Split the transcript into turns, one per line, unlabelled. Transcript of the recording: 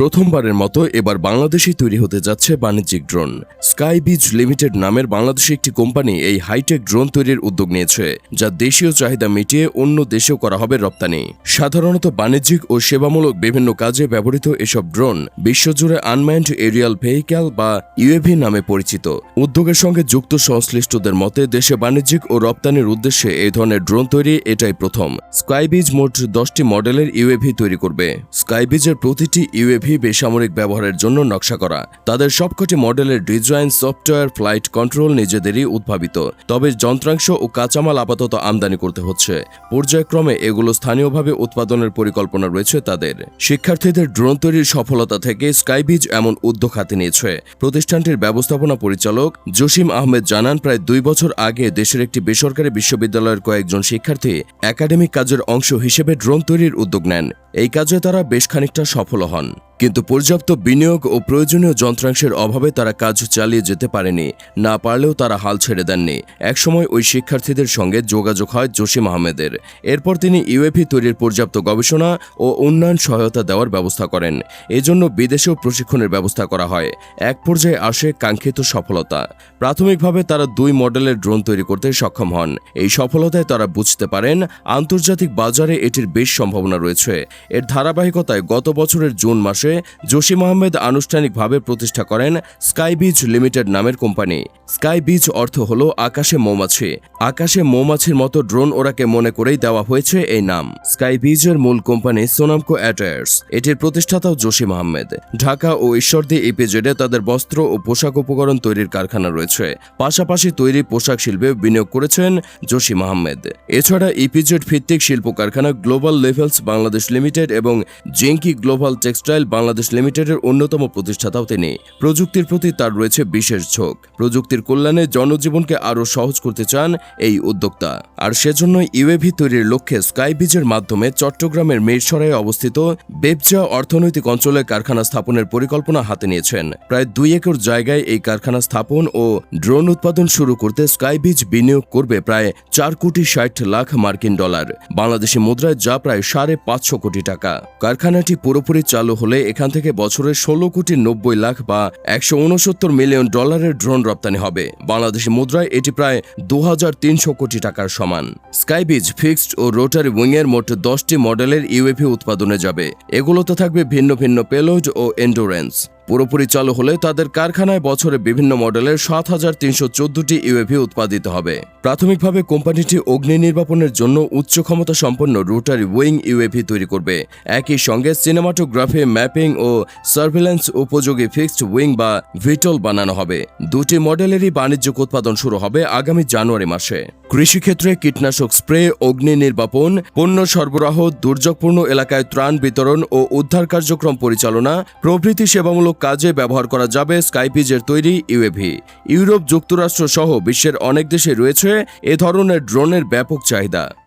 প্রথমবারের মতো এবার বাংলাদেশে তৈরি হতে যাচ্ছে বাণিজ্যিক ড্রোন। স্কাই বিচ লিমিটেড নামের বাংলাদেশি একটি কোম্পানি এই হাইটেক ড্রোন তৈরির উদ্যোগ নিয়েছে, যা দেশীয় চাহিদা মিটিয়ে অন্য দেশেও করা হবে রপ্তানি। সাধারণত বাণিজ্যিক ও সেবামূলক বিভিন্ন কাজে ব্যবহৃত এসব ড্রোন বিশ্বজুড়ে আনম্যান্ড এরিয়াল ভেহিক্যাল বা ইউএভি নামে পরিচিত। উদ্যোগের সঙ্গে যুক্ত সংশ্লিষ্টদের মতে, দেশে বাণিজ্যিক ও রপ্তানির উদ্দেশ্যে এই ধরনের ড্রোন তৈরি এটাই প্রথম। স্কাইবিজ মোট দশটি মডেলের ইউএভি তৈরি করবে। স্কাইবিজের প্রতিটি ইউএভি বেসামরিক ব্যবহারের জন্য নকশা করা। তাদের সবকটি মডেলের ডিজাইন, সফটওয়্যার, ফ্লাইট কন্ট্রোল নিজেদেরই উদ্ভাবিত। তবে যন্ত্রাংশ ও কাঁচামাল আপাতত আমদানি করতে হচ্ছে। পর্যায়ক্রমে এগুলো স্থানীয়ভাবে উৎপাদনের পরিকল্পনা রয়েছে তাদের। শিক্ষার্থীদের ড্রোন তৈরির সফলতা থেকে স্কাইবিজ এমন উদ্যোগ হাতে নিয়েছে। প্রতিষ্ঠানটির ব্যবস্থাপনা পরিচালক জসিম আহমেদ জানান, প্রায় দুই বছর আগে দেশের একটি বেসরকারি বিশ্ববিদ্যালয়ের কয়েকজন শিক্ষার্থী একাডেমিক কাজের অংশ হিসেবে ড্রোন তৈরির উদ্যোগ নেন। এই কাজে তারা বেশ খানিকটা সফল হন। কিন্তু পর্যাপ্ত বিনিয়োগ ও প্রয়োজনীয় যন্ত্রাংশের অভাবে তারা কাজ চালিয়ে যেতে পারেনি। না পারলেও তারা হাল ছেড়ে দেননি। একসময় ওই শিক্ষার্থীদের সঙ্গে যোগাযোগ হয় জসিম আহমেদের। এরপর তিনি ইউএভি তৈরির পর্যাপ্ত গবেষণা ও উন্নয়ন সহায়তা দেওয়ার ব্যবস্থা করেন। এজন্য বিদেশেও প্রশিক্ষণের ব্যবস্থা করা হয়। এক পর্যায়ে আসে কাঙ্ক্ষিত সফলতা। প্রাথমিকভাবে তারা দুই মডেলের ড্রোন তৈরি করতে সক্ষম হন। এই সফলতায় তারা বুঝতে পারেন, আন্তর্জাতিক বাজারে এটির বেশ সম্ভাবনা রয়েছে। এর ধারাবাহিকতায় গত বছরের জুন মাসে জসিম আহমেদ আনুষ্ঠানিকভাবে প্রতিষ্ঠা করেন স্কাই বিচ লিমিটেড নামের কোম্পানি। স্কাই বিচ অর্থ হল আকাশে মৌমাছি। আকাশে মৌমাছির মতো ড্রোন ওরাকে মনে করেই দেওয়া হয়েছে এই নাম। স্কাই বিচের মূল কোম্পানি সোনামকো অ্যাটায়ার্স। এটির প্রতিষ্ঠাতাও জসিম আহমেদ ঢাকা ও ঈশ্বরদী ইপিজেডে তাদের বস্ত্র ও পোশাক উপকরণ তৈরির কারখানা রয়েছে। পাশাপাশি তৈরি পোশাক শিল্পে বিনিয়োগ করেছেন জসিম আহমেদ এছাড়া ইপিজেড ভিত্তিক শিল্প কারখানা গ্লোবাল লেভেলস বাংলাদেশ লিমিটেড এবং জেঙ্কি গ্লোবাল টেক্সটাইল বাংলাদেশ লিমিটেডের অন্যতম প্রতিষ্ঠাতাও তিনি। প্রযুক্তির প্রতি তার রয়েছে বিশেষ ঝোঁক। প্রযুক্তির কল্যাণে জনজীবনকে আরও সহজ করতে চান এই উদ্যোক্তা। আর সেজন্য ইউএভি তৈরির লক্ষ্যে স্কাই বিচের মাধ্যমে চট্টগ্রামের মিরসরাইয়ে অবস্থিত বেবজা অর্থনৈতিক অঞ্চলে কারখানা স্থাপনের পরিকল্পনা হাতে নিয়েছেন। প্রায় দুই একর জায়গায় এই কারখানা স্থাপন ও ড্রোন উৎপাদন শুরু করতে স্কাই বিচ বিনিয়োগ করবে প্রায় চার কোটি ষাট লাখ মার্কিন ডলার। বাংলাদেশি মুদ্রায় যা প্রায় সাড়ে পাঁচশো কোটি টাকা। কারখানাটি পুরোপুরি চালু হলে এখান থেকে বছরে ষোলো কোটি নব্বই লাখ বা একশো উনসত্তর মিলিয়ন ডলারের ড্রোন রপ্তানি হবে। বাংলাদেশি মুদ্রায় এটি প্রায় দু হাজার তিনশো কোটি টাকার সমান। স্কাইবিজ ফিক্সড ও রোটারি উইংয়ের মোট দশটি মডেলের ইউএফি উৎপাদনে যাবে। এগুলোতে থাকবে ভিন্ন ভিন্ন পেলোড ও এন্ডুরেন্স পুরোপুরি চালু হলে তাদের কারখানায় বছরে বিভিন্ন মডেলের সাত হাজার তিনশো চোদ্দটি ইউএভি উৎপাদিত হবে। প্রাথমিকভাবে কোম্পানিটি অগ্নি নির্বাপনের জন্য উচ্চ ক্ষমতা সম্পন্ন রোটারি উইং ইউএভি তৈরি করবে। একই সঙ্গে সিনেমাটোগ্রাফি, ম্যাপিং ও সার্ভেলেন্স উপযোগী ফিক্সড উইং বা ভিটল বানানো হবে। দুটি মডেলেরই বাণিজ্যিক উৎপাদন শুরু হবে আগামী জানুয়ারি মাসে। কৃষিক্ষেত্রে কীটনাশক স্প্রে, অগ্নি নির্বাপন, পণ্য সরবরাহ, দুর্যোগপূর্ণ এলাকায় ত্রাণ বিতরণ ও উদ্ধার কার্যক্রম পরিচালনা, প্রভৃতি সেবামূলক কাজে ব্যবহার করা যাবে স্কাইপিজের তৈরি ইউএভি। ইউরোপ যুক্তরাষ্ট্র সহ বিশ্বের অনেক দেশে রয়েছে এ ধরনের ড্রোনের ব্যাপক চাহিদা।